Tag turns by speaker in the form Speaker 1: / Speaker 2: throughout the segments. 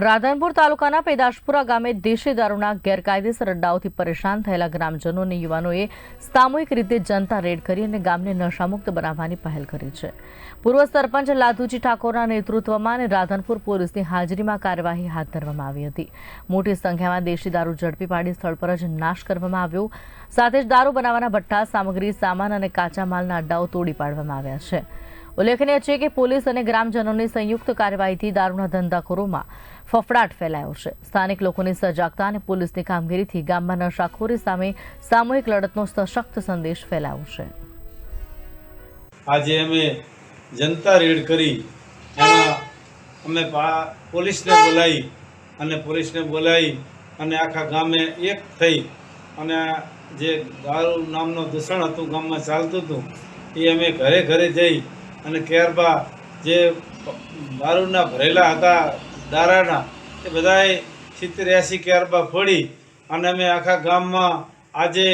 Speaker 1: રાધનપુર તાલુકાના પેદાશપુરા ગામે દેશી દારૂના ગેરકાયદેસર અડ્ડાઓથી પરેશાન થયેલા ગ્રામજનો અને યુવાનોએ સામૂહિક રીતે જનતા રેડ કરી અને ગામને નશામુક્ત બનાવવાની પહેલ કરી છે. પૂર્વ સરપંચ લાધુજી ઠાકોરના નેતૃત્વમાં અને રાધનપુર પોલીસની હાજરીમાં કાર્યવાહી હાથ ધરવામાં આવી હતી. મોટી સંખ્યામાં દેશી દારૂ ઝડપી પાડી સ્થળ પર જ નાશ કરવામાં આવ્યો. સાથે જ દારૂ બનાવવાના ભઠ્ઠા, સામગ્રી, સામાન અને કાચા માલના અડ્ડાઓ તોડી પાડવામાં આવ્યા છે. ઉલ્લેખનીય છે કે પોલીસ અને ગ્રામજનોની સંયુક્ત કાર્યવાહીથી દારૂના ધંધાખોરોમાં ફફડાટ ફેલાયો છે. સ્થાનિક લોકોની સજાગતા અને પોલીસની કામગીરીથી ગામમાં નશાખોરી સામે સામૂહિક લડતનો સશક્ત સંદેશ ફેલાયો છે.
Speaker 2: આજે અમે જનતા રેડ કરી અમે પોલીસને બોલાવી અને પોલીસને બોલાવી અને આખા ગામે એક થઈ અને જે દારૂ નામનું દૂષણ હતું ગામમાં ચાલતું હતું, એ અમે ઘરે ઘરે જઈ અને ત્યારબાદ જે દારૂના ભરેલા હતા દારાના, એ બધાએ સિત્તેર એંસી ક્યારબા ફોડી અને અમે આખા ગામમાં આજે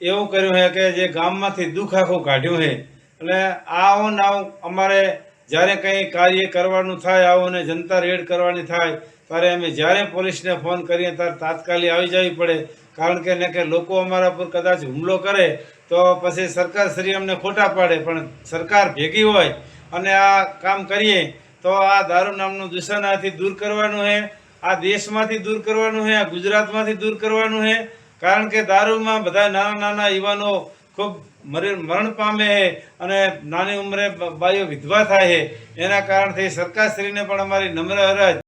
Speaker 2: એવું કર્યું છે કે જે ગામમાંથી દુઃખ આખું કાઢ્યું છે એટલે આવું ને આવું, અમારે જ્યારે કંઈ કાર્ય કરવાનું થાય, આવું ને જનતા રેડ કરવાની થાય, ત્યારે અમે જ્યારે પોલીસને ફોન કરીએ, ત્યારે તાત્કાલિક આવી જવી પડે. કારણ કે ને કે લોકો અમારા પર કદાચ હુમલો કરે તો પછી સરકાર શ્રી અમને ખોટા પાડે, પણ સરકાર ભેગી હોય અને આ કામ કરીએ, તો આ દારૂ નામનું દૂષણ આથી દૂર કરવાનું છે આ દેશમાંથી દૂર કરવાનું છે આ ગુજરાતમાંથી દૂર કરવાનું છે કારણ કે દારૂમાં બધા નાના નાના યુવાનો ખૂબ મરે મરણ પામે છે અને નાની ઉંમરે બાઈઓ વિધવા થાય છે એના કારણથી સરકારશ્રીને પણ અમારી નમ્ર અરજ